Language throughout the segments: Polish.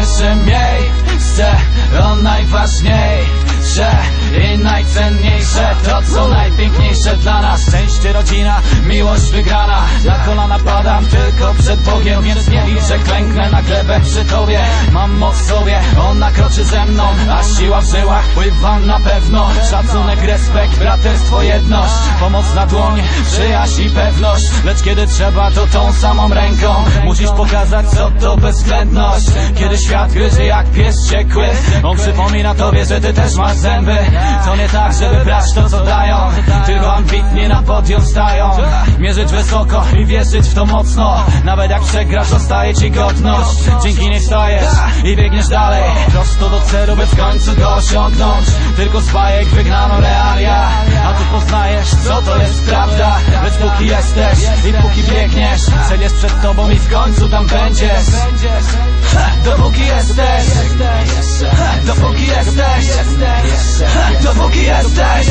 Cieszy mnie, że on najważniejsze i najcenniejsze To co najpiękniejsze dla nas. Szczęście, rodzina, miłość wygrana Na kolana padam tylko przed Bogiem Więc nie wiem, że klęknę na glebę przy Tobie. Mam moc w sobie, ona kroczy ze mną A siła w żyłach pływa na pewno. Szacunek, respekt, braterstwo, jedność Pomoc na dłoń, przyjaźń i pewność. Lecz kiedy trzeba, to tą samą ręką pokazać co to bezwzględność. Kiedy świat gryzie jak pies ciekły On przypomina tobie, że ty też masz zęby. To nie tak, żeby brać to co dają Tylko ambitnie na podium stają. Mierzyć wysoko i wierzyć w to mocno. Nawet jak przegrasz zostaje ci godność. Dzięki niej wstajesz i biegniesz dalej. Prosto do celu, by w końcu go osiągnąć. Tylko z bajek wygnano realia A tu poznajesz, co to jest prawda póki jesteś i póki biegniesz Cel jest przed tobą i w końcu tam będziesz. Ha, Dopóki jesteś Ha, Dopóki jesteś Ha, Dopóki jesteś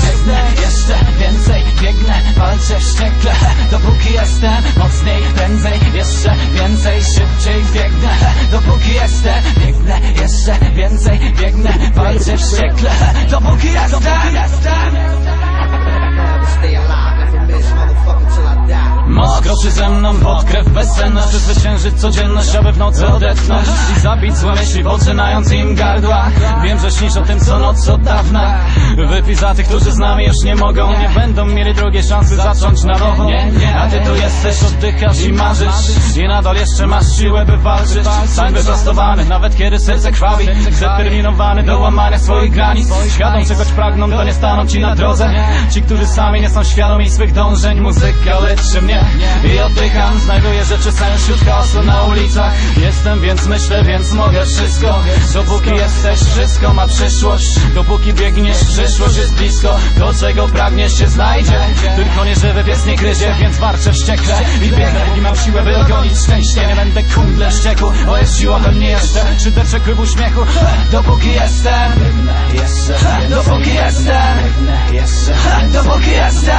bezsenność Przezwyciężyć codzienność, aby w nocy odetchnąć I zabić złe myśli, poczynając im gardła. Wiem, że śnisz o tym co noc od dawna. Wypij za tych, którzy z nami już nie mogą. Nie będą mieli drugiej szansy zacząć na nowo. A ty tu jesteś, oddychasz i marzysz. I nadal jeszcze masz siłę, by walczyć. Stań wyprostowany, nawet kiedy serce krwawi. Zdeterminowany do łamania swoich granic. Świadom czegoś pragną, to nie staną ci na drodze. Ci, którzy sami nie są świadomi swych dążeń. Muzyka leczy mnie i oddycham. Znajduję rzeczy sens wśród chaosu na ulicach. Jestem, więc myślę, więc mogę wszystko. Dopóki jesteś, wszystko ma przyszłość. Dopóki biegniesz, przyszłość jest blisko. To czego pragniesz się znajdzie. Tylko nieżywy pies nie gryzie, więc warczę wściekle. I biegnę, póki mam siłę, by dogonić szczęście. Nie będę kundlem ścieku, bo jest siła we mnie jeszcze. Szyderczek w uśmiechu, dopóki jestem. Dopóki jestem. Dopóki jestem